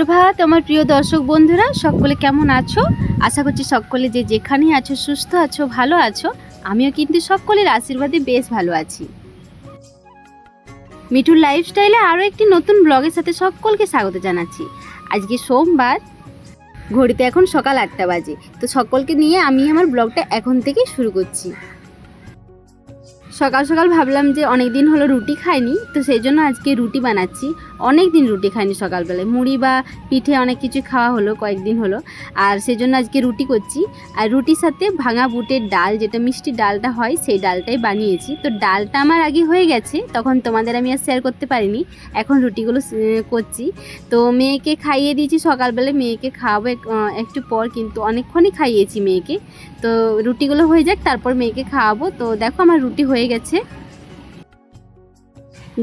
সুপ্রভাত, আমার প্রিয় দর্শক বন্ধুরা, সকলে কেমন আছো? আশা করছি সকলে যে যেখানে আছো, সুস্থ আছো, ভালো আছো, আমিও কিন্তু সকলের আশীর্বাদে বেশ ভালো আছি। মিঠুর লাইফস্টাইলে আরও একটি নতুন ব্লগের সাথে সকলকে স্বাগত জানাচ্ছি। আজকে সোমবার, ঘড়িতে এখন সকাল আটটা বাজে, তো সকলকে নিয়ে আমি আমার ব্লগটা এখন থেকেই শুরু করছি। সকাল সকাল ভাবলাম যে অনেক দিন হলো রুটি খাইনি, তো সেই জন্য আজকে রুটি বানাচ্ছি। অনেক দিন রুটি খাইনি সকালবেলায়। মুড়ি বা পিঠে অনেক কিছু খাওয়া হলো, কয়েকদিন হলো। আর সেই জন্য আজকে রুটি করছি। আর রুটির সাথে ভাঙা বুটের ডাল, যেটা মিষ্টি ডালটা হয়, সেই ডালটাই বানিয়েছি। তো ডালটা আমার আগে হয়ে গেছে, তখন তোমাদের আমি আর শেয়ার করতে পারিনি। এখন রুটিগুলো করছি। তো মেয়েকে খাইয়ে দিয়েছি সকালবেলায়। মেয়েকে খাওয়াবো এক- একটু পর, কিন্তু অনেকক্ষণই খাইয়েছি মেয়েকে। তো রুটিগুলো হয়ে যাক, তারপর মেয়েকে খাওয়াবো। তো দেখো আমার রুটি হয়ে গেছে।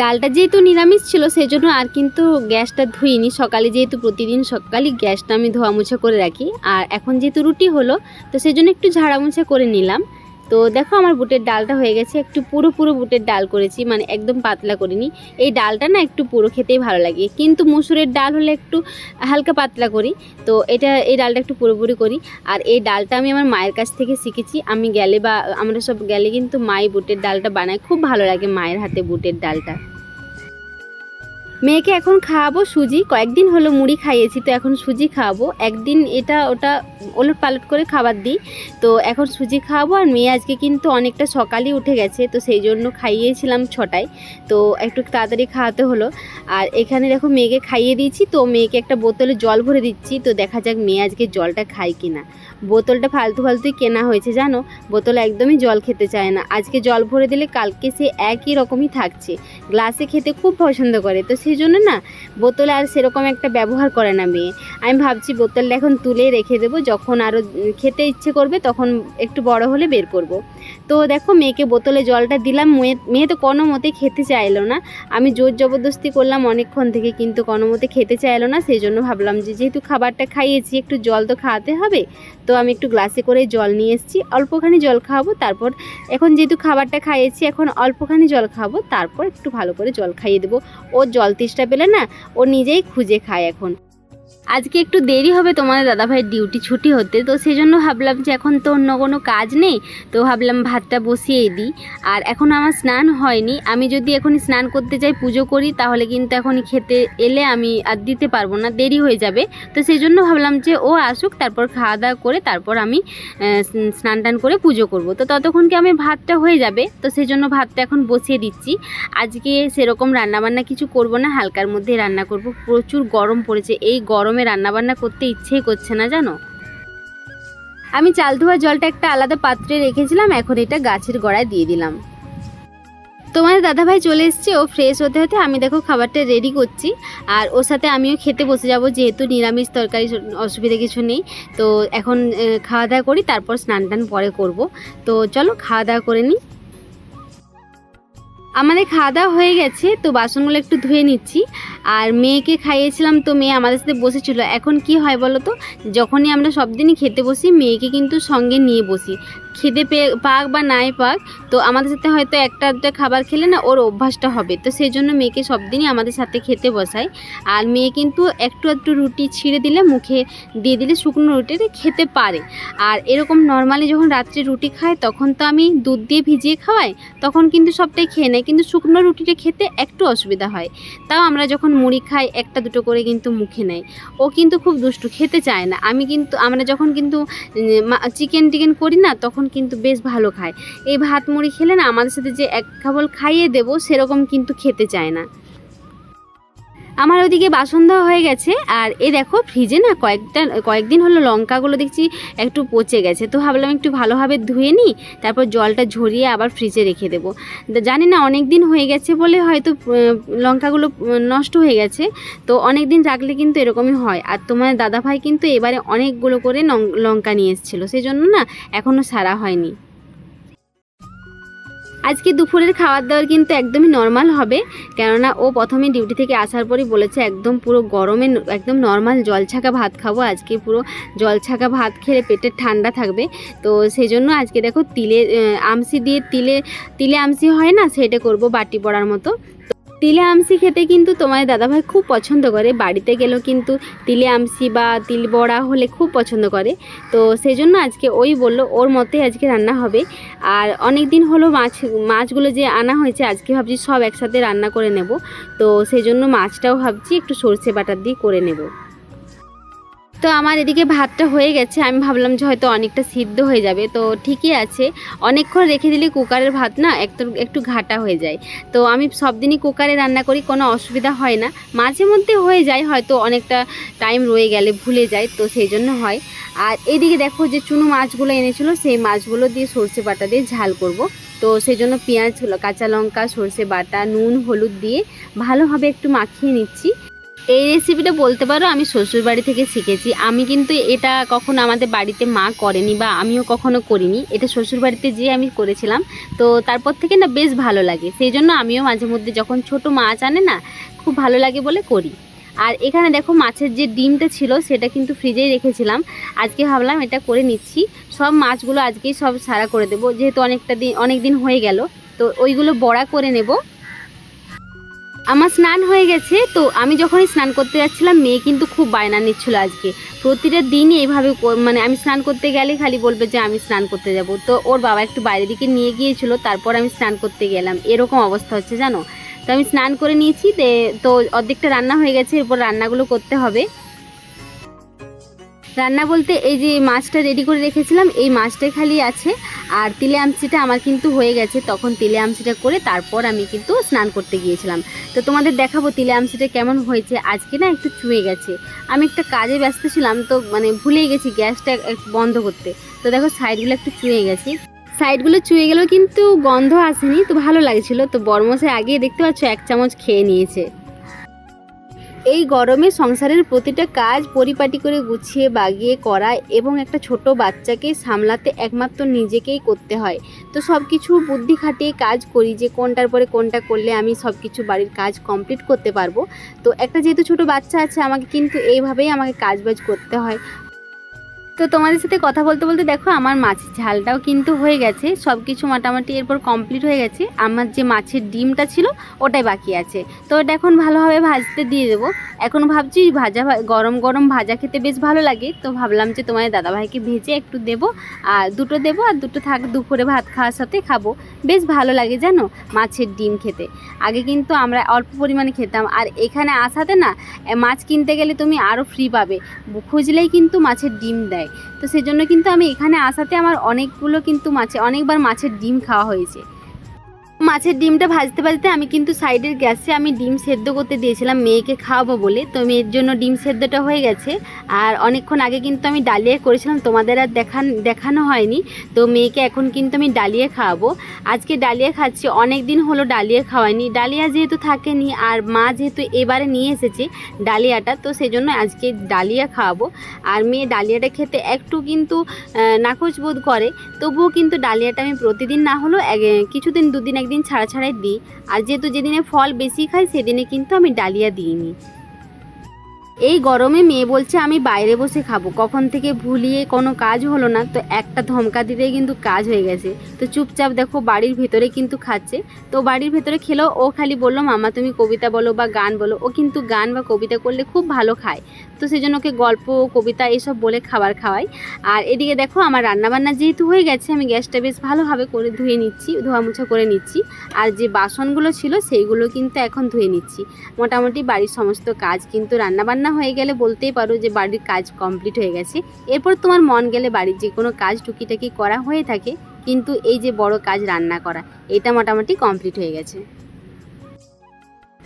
ডালটা যেহেতু নিরামিষ ছিল সেই জন্য আর কিন্তু গ্যাসটা ধুইনি। সকালে যেহেতু প্রতিদিন সকালই গ্যাসটা আমি ধোয়া মুছা করে রাখি। আর এখন যেহেতু রুটি হলো, তো সেই জন্য একটু ঝাড়া মুছা করে নিলাম। তো দেখো আমার বুটের ডালটা হয়ে গেছে, একটু পুরো পুরো বুটের ডাল করেছি মানে একদম পাতলা করিনি। এই ডালটা না একটু পুরো খেতেই ভালো লাগে, কিন্তু মুসুরের ডাল হলে একটু হালকা পাতলা করি, তো এটা, এই ডালটা একটু পুরোপুরি করি। আর এই ডালটা আমি আমার মায়ের কাছ থেকে শিখেছি, আমি গেলে বা আমরা সব গেলে কিন্তু মাই বুটের ডালটা বানায়, খুব ভালো লাগে মায়ের হাতে বুটের ডালটা। মেয়েকে এখন খাওয়াবো সুজি। কয়েকদিন হলো মুড়ি খাইয়েছি, তো এখন সুজি খাওয়াবো। একদিন এটা, ওটা ওলট পালট করে খাবার দিই। তো এখন সুজি খাওয়াবো আর মেয়ে আজকে কিন্তু অনেকটা সকালই উঠে গেছে, তো সেই জন্য খাইয়েছিলাম ছটায়। তো একটু তাড়াতাড়ি খাওয়াতে হলো। আর এখানে দেখো মেয়েকে খাইয়ে দিয়েছি, তো মেয়েকে একটা বোতলে জল ভরে দিচ্ছি। তো দেখা যাক মেয়ে আজকে জলটা খায় কি না বোতলটা ফালতু ফালতুই কেনা হয়েছে, জানো? বোতল একদমই জল খেতে চায় না। আজকে জল ভরে দিলে কালকে সে একই রকমই থাকছে। গ্লাসে খেতে খুব পছন্দ করে। তো সেই জন্য না বোতলে আর সেরকম একটা ব্যবহার করে না মেয়ে। আমি ভাবছি বোতলটা এখন তুলে রেখে দেবো, যখন আরও খেতে ইচ্ছে করবে তখন একটু বড় হলে বের করব। তো দেখো মেয়েকে বোতলে জলটা দিলাম, মেয়ে তো কোনো মতে খেতে চাইলো না। আমি জোর জবরদস্তি করলাম অনেকক্ষণ থেকে, কিন্তু কোনো মতে খেতে চাইলো না। সেই জন্য ভাবলাম যে যেহেতু খাবারটা খাইয়েছি, একটু জল তো খাওয়াতে হবে। তো আমি একটু গ্লাসে করে জল নিয়ে এসেছি, অল্পখানি জল খাওয়াবো, তারপর এখন যেহেতু খাবারটা খাইয়েছি, এখন অল্পখানি জল খাব তারপর একটু ভালো করে জল খাইয়ে দেবো। ও জল তেষ্টা পেলে না ও নিজেই খুঁজে খায় এখন। আজকে একটু দেরি হবে, তোমাদের দাদাভাইয়ের ডিউটি ছুটি হতে, তো সেই জন্য ভাবলাম যে এখন তো অন্য কোনো কাজ নেই, তো ভাবলাম ভাতটা বসিয়ে দিই। আর এখন আমার স্নান হয়নি, আমি যদি এখনই স্নান করতে যাই, পুজো করি, তাহলে কিন্তু এখনই খেতে এলে আমি আর দিতে পারব না, দেরি হয়ে যাবে। তো সেই জন্য ভাবলাম যে ও আসুক, তারপর খাওয়া দাওয়া করে, তারপর আমি স্নান টান করে পুজো করব। তো ততক্ষণ কি আমি ভাতটা হয়ে যাবে? তো সেই জন্য ভাতটা এখন বসিয়ে দিচ্ছি। আজকে সেরকম রান্নাবান্না কিছু করব না, হালকার মধ্যে রান্না করব। প্রচুর গরম পড়েছে, এই গরমে রান্নাবান্না করতে ইচ্ছেই করছে না, জানো? আমি চাল ধোয়া জলটা একটা আলাদা পাত্রে রেখেছিলাম, এখন এটা গাছের গোড়ায় দিয়ে দিলাম। তোমার দাদাভাই চলে এসছে, ও ফ্রেশ হতে হতে আমি দেখো খাবারটা রেডি করছি, আর ওর সাথে আমিও খেতে বসে যাব, যেহেতু নিরামিষ তরকারি অসুবিধা কিছু নেই। তো এখন খাওয়া দাওয়া করি, তারপর স্নান টান পরে করব। তো চলো খাওয়া দাওয়া করে নিই। আমাদের খাওয়া দাওয়া হয়ে গেছে, তো বাসনগুলো একটু ধুয়ে নিচ্ছি। আর মেয়েকে খাইয়েছিলাম তো মেয়ে আমাদের সাথে বসেছিল। এখন কি হয় বলো তো? যখনই আমরা সব দিনই খেতে বসি, মেয়েকে কিন্তু সঙ্গে নিয়ে বসি। খেতে পেয়ে পাক বা নাই পাক, তো আমাদের সাথে হয়তো একটা একটা খাবার খেলে না ওর অভ্যাসটা হবে। তো সেই জন্য মেয়েকে সব দিনই আমাদের সাথে খেতে বসাই। আর মেয়ে কিন্তু একটু একটু রুটি ছিঁড়ে দিলে মুখে দিয়ে দিলে শুকনো রুটিটা খেতে পারে। আর এরকম নর্মালি যখন রাত্রে রুটি খায়, তখন তো আমি দুধ দিয়ে ভিজিয়ে খাওয়াই, তখন কিন্তু সবটাই খেয়ে নেয়। কিন্তু শুকনো রুটিটা খেতে একটু অসুবিধা হয়। তাও আমরা যখন মুড়ি খায়, একটা দুটো করে কিন্তু মুখে নেয়। ও কিন্তু খুব দুষ্টু, খেতে চায় না। আমি কিন্তু, আমরা যখন কিন্তু চিকেন টিকেন করি না, তখন কিন্তু বেশ ভালো খায়। এই ভাত মুড়ি খেলে না, আমাদের সাথে যে এক খাবল খাইয়ে দেবো, সেরকম কিন্তু খেতে চায় না। আমার ওদিকে বাসন দেওয়া হয়ে গেছে, আর এ দেখো ফ্রিজে না কয়েকটা, কয়েকদিন হলো লঙ্কাগুলো দেখছি একটু পচে গেছে। তো ভাবলাম একটু ভালোভাবে ধুয়ে নিই, তারপর জলটা ঝরিয়ে আবার ফ্রিজে রেখে দেবো। জানি না অনেক দিন হয়ে গেছে বলে হয়তো লঙ্কাগুলো নষ্ট হয়ে গেছে। তো অনেক দিন রাখলে কিন্তু এরকমই হয়। আর তোমার দাদাভাই কিন্তু এবারে অনেকগুলো করে লঙ্কা নিয়ে এসেছিল। সেই জন্য না এখনও সারা হয়নি। আজকে দুপুরের খাবার দাবার কিন্তু একদমই নর্মাল হবে। কেননা ও প্রথমে ডিউটি থেকে আসার পরই বলেছে, একদম পুরো গরমে একদম নর্মাল জলছাকা ভাত খাব। আজকে পুরো জলছাকা ভাত খেলে পেটের ঠান্ডা থাকবে। তো সেই জন্য আজকে দেখো তিলে আমসি দিয়ে তিলে তিলে আমসি হয় না, সেটা করব বাটি পড়ার মতো। তিলে আমসি খেতে কিন্তু তোমার দাদাভাই খুব পছন্দ করে। বাড়িতে গেলেও কিন্তু তিলে আমসি বা তিল বড়া হলে খুব পছন্দ করে। তো সেই জন্য আজকে ওই বলল, ওর মতে আজকে রান্না হবে। আর অনেক দিন হলো মাছ, মাছগুলো যে আনা হয়েছে, আজকে ভাবছি সব একসাথে রান্না করে নেব। তো সেই জন্য মাছটাও ভাবছি একটু সর্ষে বাটার দিয়ে করে নেব। তো আমার এদিকে ভাতটা হয়ে গেছে। আমি ভাবলাম যে হয়তো অনেকটা সিদ্ধ হয়ে যাবে। তো ঠিকই আছে। অনেকক্ষণ রেখে দিলে কুকারের ভাত না একটু একটু ঘাটা হয়ে যায়। তো আমি সব দিনই কুকারে রান্না করি, কোনো অসুবিধা হয় না। মাঝে মধ্যে হয়ে যায়, হয়তো অনেকটা টাইম রয়ে গেলে ভুলে যায়, তো সেই জন্য হয়। আর এদিকে দেখো যে চুনো মাছগুলো এনেছিল, সেই মাছগুলো দিয়ে সর্ষে বাটা দিয়ে ঝাল করব। তো সেই জন্য পেঁয়াজ, কাঁচা লঙ্কা, সর্ষে বাটা, নুন, হলুদ দিয়ে ভালোভাবে একটু মাখিয়ে নিচ্ছি। এই রেসিপিটা বলতে পারো, আমি শ্বশুর বাড়ি থেকে শিখেছি। আমি কিন্তু এটা কখনো আমাদের বাড়িতে মা করেনি বা আমিও কখনো করিনি। এটা শ্বশুর বাড়িতে যেয়ে আমি করেছিলাম। তো তারপর থেকে না বেশ ভালো লাগে। সেই জন্য আমিও মাঝে মধ্যে যখন ছোট মাছ আনে না, খুব ভালো লাগে বলে করি। আর এখানে দেখো মাছের যে ডিমটা ছিল, সেটা কিন্তু ফ্রিজেই রেখেছিলাম। আজকে ভাবলাম এটা করে নিচ্ছি। সব মাছগুলো আজকেই সব সারা করে দেবো। যেহেতু অনেকটা দিন অনেক দিন হয়ে গেল, তো ওইগুলো বড়া করে নেব। আমার স্নান হয়ে গেছে, তো আমি যখনই স্নান করতে যাচ্ছিলাম, মেয়ে কিন্তু খুব বায়না নিচ্ছিল আজকে। প্রতিটা দিনই এইভাবে মানে আমি স্নান করতে গেলে খালি বলবে যে, আমি স্নান করতে যাব। তো ওর বাবা একটু বাইরের দিকে নিয়ে গিয়েছিল, তারপর আমি স্নান করতে গেলাম। এরকম অবস্থা হচ্ছে, জানো? তো আমি স্নান করে নিয়েছি তো অর্ধেকটা রান্না হয়ে গেছে, এরপর রান্নাগুলো করতে হবে। রান্না বলতে এই যে মাছটা রেডি করে রেখেছিলাম, এই মাছটাই খালি আছে। আর তিলে আমচিটা আমার কিন্তু হয়ে গেছে। তখন তিলে আমচিটা করে তারপর আমি কিন্তু স্নান করতে গিয়েছিলাম। তো তোমাদের দেখাবো তিলে আমচিটা কেমন হয়েছে। আজকে না একটু চুয়ে গেছে। আমি একটা কাজে ব্যস্ত ছিলাম, তো মানে ভুলেই গেছি গ্যাসটা বন্ধ করতে। তো দেখো সাইডগুলো একটু চুয়ে গেছে। সাইডগুলো চুয়ে গেলেও কিন্তু গন্ধ আসেনি, তো ভালো লাগছিল। তো বরমশাই আগে দেখতে পাচ্ছ এক চামচ খেয়ে নিয়েছে। এই গরমে সংসারের প্রতিটা কাজ পরিপাটি করে গুছিয়ে, বাগিয়ে করা এবং একটা ছোট বাচ্চাকে সামলাতে একমাত্র নিজেকেই করতে হয়। তো সব কিছু বুদ্ধি খাটিয়ে কাজ করি যে কোনটার পরে কোনটা করলে আমি সব কিছু বাড়ির কাজ কমপ্লিট করতে পারব। তো একটা যেহেতু ছোট বাচ্চা আছে, আমাকে কিন্তু এইভাবেই আমাকে কাজ বাজ করতে হয়। তো তোমাদের সাথে কথা বলতে বলতে দেখো, আমার মাছের ঝালটাও কিন্তু হয়ে গেছে। সব কিছু মোটামুটি এরপর কমপ্লিট হয়ে গেছে। আমার যে মাছের ডিমটা ছিল, ওটাই বাকি আছে। তো ওটা এখন ভালোভাবে ভাজতে দিয়ে দেবো। এখন ভাবছি ভাজা গরম গরম ভাজা খেতে বেশ ভালো লাগে। তো ভাবলাম যে তোমার দাদাভাইকে ভেজে একটু দেবো, আর দুটো দেবো, আর দুটো থাক, দুপুরে ভাত খাওয়ার সাথে খাব। বেশ ভালো লাগে জানো মাছের ডিম খেতে। আগে কিন্তু আমরা অল্প পরিমাণে খেতাম। আর এখানে আসাতে না মাছ কিনতে গেলে তুমি আরও ফ্রি পাবে। খুঁজলেই কিন্তু মাছের ডিম দেয়। তো সেজন্য কিন্তু আমি এখানে আসাতে আমার অনেকগুলো কিন্তু মাছে, অনেকবার মাছের ডিম খাওয়া হয়েছে। মাছের ডিমটা ভাজতে ভাজতে আমি কিন্তু সাইডের গ্যাসে আমি ডিম সেদ্ধ করতে দিয়েছিলাম মেয়েকে খাওয়াবো বলে। তো মেয়ের জন্য ডিম সেদ্ধটা হয়ে গেছে। আর অনেকক্ষণ আগে কিন্তু আমি ডালিয়া করেছিলাম, তোমাদের আর দেখান দেখানো হয়নি। তো মেয়েকে এখন কিন্তু আমি ডালিয়া খাওয়াবো। আজকে ডালিয়া খাচ্ছি অনেক দিন হলো ডালিয়া খাওয়াইনি। ডালিয়া যেহেতু থাকেনি, আর মা যেহেতু এবারে নিয়ে এসেছে ডালিয়াটা, তো সেজন্য আজকে ডালিয়া খাওয়াবো। আর মেয়ে ডালিয়াটা খেতে একটু কিন্তু নাকচ বোধ করে। তবুও কিন্তু ডালিয়াটা আমি প্রতিদিন না হলেও কিছুদিন দুদিন একদিন ছাড়া ছাড়াই দিই আর যেহেতু যেদিনে ফল বেশি খাই সেদিনে কিন্তু আমি ডালিয়া দিইনি। এই গরমে মেয়ে বলছে, আমি বাইরে বসে খাব। কখন থেকে ভুলিয়ে কোনো কাজ হলো না। তো একটা ধমকা দিতেই কিন্তু কাজ হয়ে গেছে। তো চুপচাপ দেখো, বাড়ির ভেতরে কিন্তু খাচ্ছে। তো বাড়ির ভেতরে খেলেও ও খালি বলল, মামা, তুমি কবিতা বলো বা গান বলো। ও কিন্তু গান বা কবিতা করলে খুব ভালো খায়। তো সেই জন্য ওকে গল্প, কবিতা এসব বলে খাবার খাওয়াই আর এদিকে দেখো, আমার রান্নাবান্না যেহেতু হয়ে গেছে, আমি গ্যাসটা বেশ ভালোভাবে করে ধুয়ে নিচ্ছি ধোয়া মোছা করে নিচ্ছি। আর যে বাসনগুলো ছিল, সেইগুলো কিন্তু এখন ধুয়ে নিচ্ছি। মোটামুটি বাড়ির সমস্ত কাজ কিন্তু রান্নাবান্না হয়ে গেলে বলতেই পারো যে বাড়ির কাজ কমপ্লিট হয়ে গেছে। এরপর তোমার মন গেলে বাড়ির যে কোনো কাজ টুকিটাকি করা হয়ে থাকে, কিন্তু এই যে বড় কাজ রান্না করা, এটা মোটামুটি কমপ্লিট হয়ে গেছে।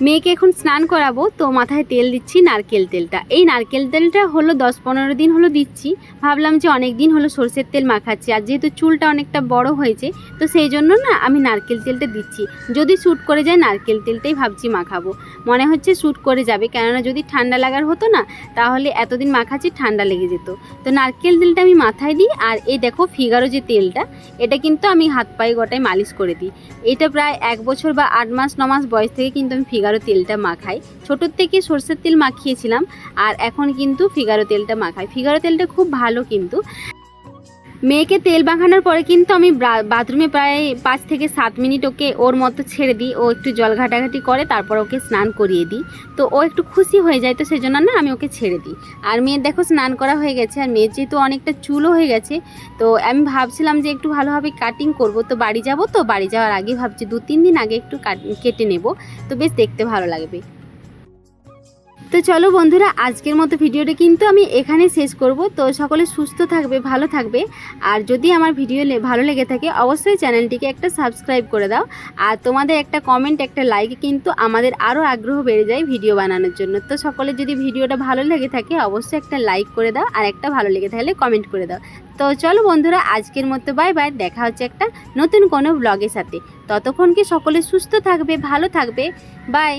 মেয়েকে এখন স্নান করাবো, তো মাথায় তেল দিচ্ছি নারকেল তেলটা। এই নারকেল তেলটা হলো দশ পনেরো দিন হলো দিচ্ছি। ভাবলাম যে অনেক দিন হলো সর্ষের তেল মাখাচ্ছি, আর যেহেতু চুলটা অনেকটা বড় হয়েছে, তো সেই জন্য না আমি নারকেল তেলটা দিচ্ছি। যদি শ্যুট করে যায়, নারকেল তেলটাই ভাবছি মাখাবো। মনে হচ্ছে শ্যুট করে যাবে। কেননা যদি ঠান্ডা লাগার হতো না, তাহলে এতদিন মাখাচ্ছি ঠান্ডা লেগে যেত। তো নারকেল তেলটা আমি মাথায় দিই, আর এই দেখো ফিগারো যে তেলটা, এটা কিন্তু আমি হাত পায়ে গোটায় মালিশ করে দিই। এটা প্রায় এক বছর বা আট মাস, ন মাস বয়স থেকে কিন্তু আমি ফিগারো তেলটা মাখাই। ছোটোর থেকে সর্ষের তেল মাখিয়েছিলাম, আর এখন কিন্তু ফিগারো তেলটা মাখাই। ফিগারো তেলটা খুব ভালো কিন্তু। মেয়েকে তেল মাখানোর পরে কিন্তু আমি বাথরুমে প্রায় পাঁচ থেকে সাত মিনিট ওকে ওর মতো ছেড়ে দিই। ও একটু জল ঘাটাঘাটি করে, তারপর ওকে স্নান করিয়ে দিই। তো ও একটু খুশি হয়ে যায়, তো সেই জন্য না আমি ওকে ছেড়ে দিই। আর মেয়ের দেখো স্নান করা হয়ে গেছে, আর মেয়ের যেহেতু অনেকটা চুলও হয়ে গেছে, তো আমি ভাবছিলাম যে একটু ভালোভাবে কাটিং করব। তো বাড়ি যাব তো, বাড়ি যাওয়ার আগে ভাবছি দু তিন দিন আগে একটু কাট- কেটে নেব। তো বেশ দেখতে ভালো লাগবে। তো চলো বন্ধুরা, আজকের মতো ভিডিওটা কিন্তু আমি এখানে শেষ করব। তো সকলে সুস্থ থাকবে, ভালো থাকবে। আর যদি আমার ভিডিও ভালো লেগে থাকে, অবশ্যই চ্যানেলটিকে একটা সাবস্ক্রাইব করে দাও। আর তোমাদের একটা কমেন্ট, একটা লাইক কিন্তু আমাদের আরও আগ্রহ বেড়ে যায় ভিডিও বানানোর জন্য। তো সকলে যদি ভিডিওটা ভালো লেগে থাকে, অবশ্যই একটা লাইক করে দাও। আর একটা ভালো লেগে থাকলে কমেন্ট করে দাও। তো চলো বন্ধুরা, আজকের মতো বাই বাই। দেখা হচ্ছে একটা নতুন কোনো ব্লগের সাথে। ততক্ষণ কি সকলে সুস্থ থাকবে, ভালো থাকবে? বাই।